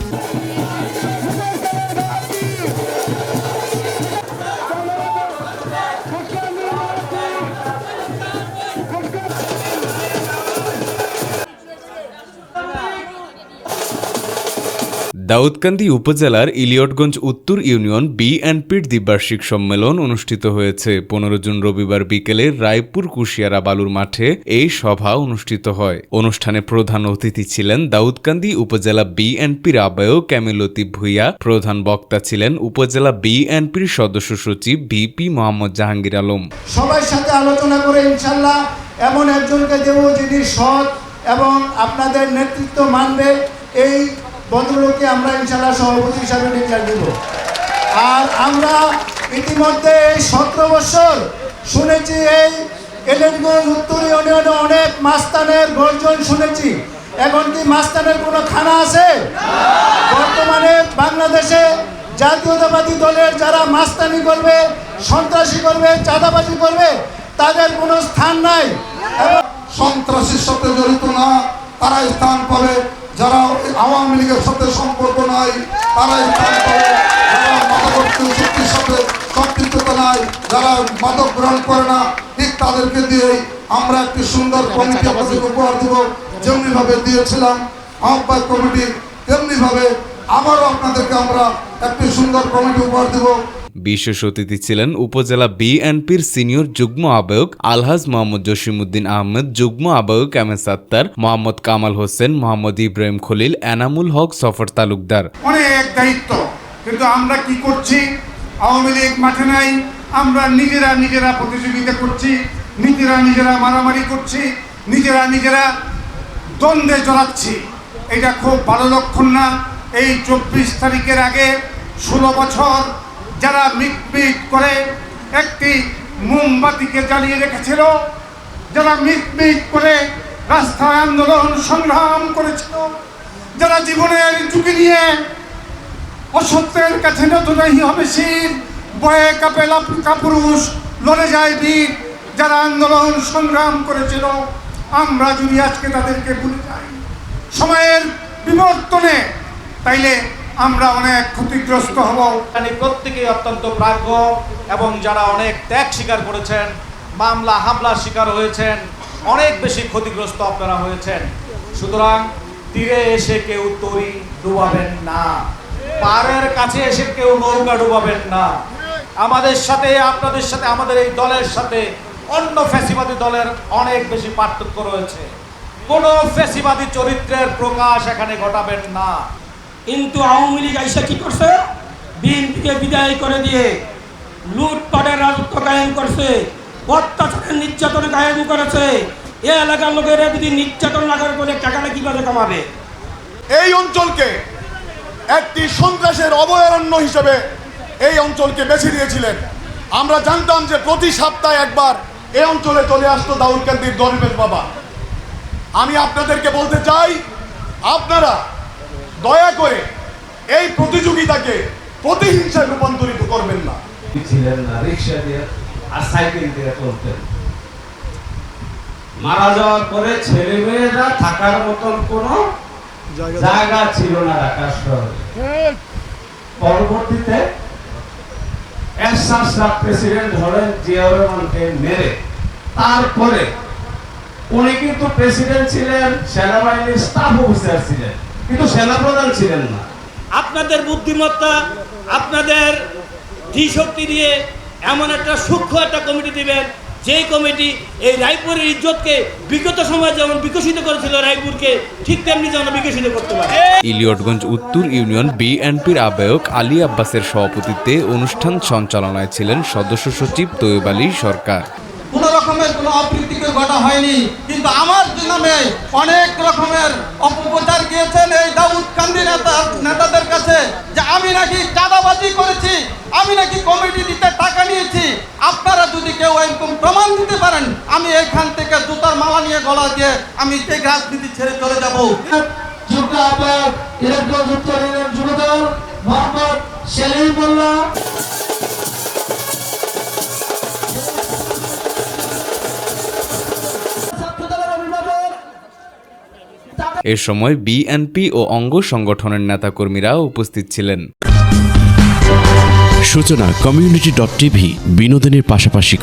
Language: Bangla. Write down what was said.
Thank you. দাউদকান্দি উপজেলার ইলিয়টগঞ্জ উত্তর ইউনিয়ন বিএনপির দ্বিবার্ষিক সম্মেলন অনুষ্ঠিত হয়েছে। পনেরো জুন রবিবার বিকেলে রায়পুর কুশিয়ারা বালুর মাঠে এই সভা অনুষ্ঠিত হয়। অনুষ্ঠানে প্রধান অতিথি ছিলেন দাউদকান্দি উপজেলা বিএনপির আহ্বায়ক ক্যামিল লতিফ ভুইয়া, প্রধান বক্তা ছিলেন উপজেলা বিএনপির সদস্য সচিব বিপি মোহাম্মদ জাহাঙ্গীর আলম। সবার সাথে আলোচনা করে ইনশাল্লাহ এমন একজনকে দেব যিনি সৎ এবং আপনাদের নেতৃত্ব মানবে। এই ভদ্রলোককে আমরা ইনশাল্লাহ সভাপতি হিসাবে ডিক্লেয়ার দেব। আর আমরা ইতিমধ্যে এই সতেরো বছর শুনেছি এই এলেনগঞ্জ উত্তর ইউনিয়নে অনেক মাস্তানের গর্জন শুনেছি। এখন কি মাস্তানের কোনো খানা আছে? বর্তমানে বাংলাদেশে জাতীয়তাবাদী দলের যারা মাস্তানি করবে, সন্ত্রাসী করবে, চাঁদাবাজি করবে, তাদের কোনো স্থান নাই। সন্ত্রাসীর সাথে জড়িত না তারা স্থান পাবে। যারা আওয়ামী লীগের সাথে সম্পর্ক নাই তারা স্থান পাবে যারা মাদকত্ব শক্তির সাথে সম্পৃক্ততা নাই, যারা মাদক গ্রহণ করে না, ঠিক তাদেরকে দিয়েই আমরা একটি সুন্দর কমিটি আপনাদের উপহার দেব, যেমনিভাবে দিয়েছিলাম। আহ্বায়ক কমিটি তেমনিভাবে আবারও আপনাদেরকে আমরা একটি সুন্দর কমিটি উপহার দেবো। বিশেষ অতিথি ছিলেন উপজেলা বিএনপির সিনিয়র যুগ্ম আহ্বায়ক আলহাজ মোহাম্মদ জসিমুদ্দিন আহমেদ, যুগ্ম আহ্বায়ক এম এস আত্তার মোহাম্মদ কামাল হোসেন, মোহাম্মদ ইব্রাহিম খলিল, এনামুল হক, সফর তালুকদার। অনেক দায়িত্ব, কিন্তু আমরা কি করছি? আওয়ামী লীগ মাঠে নাই, আমরা নিজেরা নিজেরা প্রতিযোগিতা করছি, নিজেরা নিজেরা মারামারি করছি, নিজেরা নিজেরা দ্বন্দ্বে জড়াচ্ছি। এটা খুব ভালো লক্ষণ না। এই চব্বিশ তারিখের আগে ষোলো বছর যারা মিট মিট করে একটি মোমবাতিকে জ্বালিয়ে রেখেছিল, যারা মিট মিট করে রাস্তায় আন্দোলন সংগ্রাম করেছিল, যারা জীবনের ঝুঁকি নিয়ে অসত্যের কাছে নতুনই হবে শির, বয়ে কাপে কাপুরুষ, লড়ে যায় বীর, যারা আন্দোলন সংগ্রাম করেছিল, আমরা যদি আজকে তাদেরকে ভুলে যাই, সময়ের বিবর্তনে, তাইলে আমরা অনেক ক্ষতিগ্রস্ত হব। মানে প্রত্যেকেই অত্যন্ত প্রাজ্ঞ এবং যারা অনেক ত্যাগ স্বীকার করেছেন, মামলা হামলার শিকার হয়েছেন, অনেক বেশি ক্ষতিগ্রস্ত আপনারা হয়েছেন। সুতরাং তীরে এসে কেউ তরি ডুবাবেন না। পাড়ের কাছে এসে কেউ নৌকা ডুবাবেন না। আমাদের সাথে, আপনাদের সাথে, আমাদের এই দলের সাথে অন্য ফ্যাসিবাদী দলের অনেক বেশি পার্থক্য রয়েছে। কোনো ফ্যাসিবাদী চরিত্রের প্রকাশ এখানে ঘটাবেন না। কিন্তু আওয়ামী লীগ আইসা কি করছে? বিএনপিকে বিদায় করে দিয়ে লুটপাটের রাজত্ব কায়েম করছে, অত্যাচারের নির্যাতন কায়েম করেছে। এ এলাকার লোকেরা যদি নির্যাতন না করে তাহলে টাকাটা কীভাবে কামাবে? এই অঞ্চলকে একটি সন্ত্রাসের অভয়ারণ্য হিসেবে এই অঞ্চলকে বেছে দিয়েছিলেন আমরা জানতাম যে প্রতি সপ্তাহে একবার এই অঞ্চলে চলে আসতো দাউদকান্দির দরবেশ বাবা। আমি আপনাদেরকে বলতে চাই, আপনারা দয়া করে এই প্রতিযোগিতাকে প্রতিহিংসায় রূপান্তরিত করবেন না। ছিলেন না রিক্সা দিয়ে আর সাইকেল দিয়ে চলতেন। মারা যাওয়ার পরে ছেলে মেয়েরা থাকার মতন কোনো জায়গা ছিল না ঢাকা শহরে। পরবর্তীতে এরশাদ প্রেসিডেন্ট হলেন জিয়াউর রহমানকে মেরে। তারপরে উনি কিন্তু প্রেসিডেন্ট ছিলেন সেনাবাহিনীর স্টাফ অফিসার ছিলেন। কিন্তু সেনাপ্রধান ছিলেন না। আপনাদের বুদ্ধিমত্তা আপনাদের ধীশক্তি দিয়ে এমন একটা সূক্ষ্ম একটা কমিটি দিবেন যেই কমিটি এই রায়পুরের ইজ্জতকে বিগত সময়ে যেমন বিকশিত করেছিল রায়পুরকে ঠিক তেমনি যেন বিকশিত করতে পারে। ইলিয়টগঞ্জ উত্তর ইউনিয়ন বিএনপির আহ্বায়ক আলী আব্বাসের সভাপতিত্বে অনুষ্ঠান সঞ্চালনায় ছিলেন সদস্য সচিব তৈয়ব আলী সরকার। রকমের কোনো অপ্রীতিকর ঘটনা হয়নি। কিন্তু আমার নামে অনেক রকমের অপপ্রচার গিয়েছেন এই দাউদ কান্দি নেতা নেতাদের কাছে যে আমি নাকি চাঁদাবাজি করেছি, আমি নাকি কমিটি দিতে টাকা নিয়েছি। আপনারা যদি কেউ এরকম প্রমাণ দিতে পারেন, আমি এখান থেকে জুতার মালা নিয়ে গলা দিয়ে আমি এই রাজনীতি ছেড়ে চলে যাব। যুগ্ম আহ্বায়ক, ইলেকট্রন যুবদল, মোহাম্মদ সেলিম এ সময় বিএনপি ও অঙ্গ সংগঠনের নেতাকর্মীরা উপস্থিত ছিলেন। সূচনা কমিউনিটি ডট টিভি বিনোদনের পাশাপাশি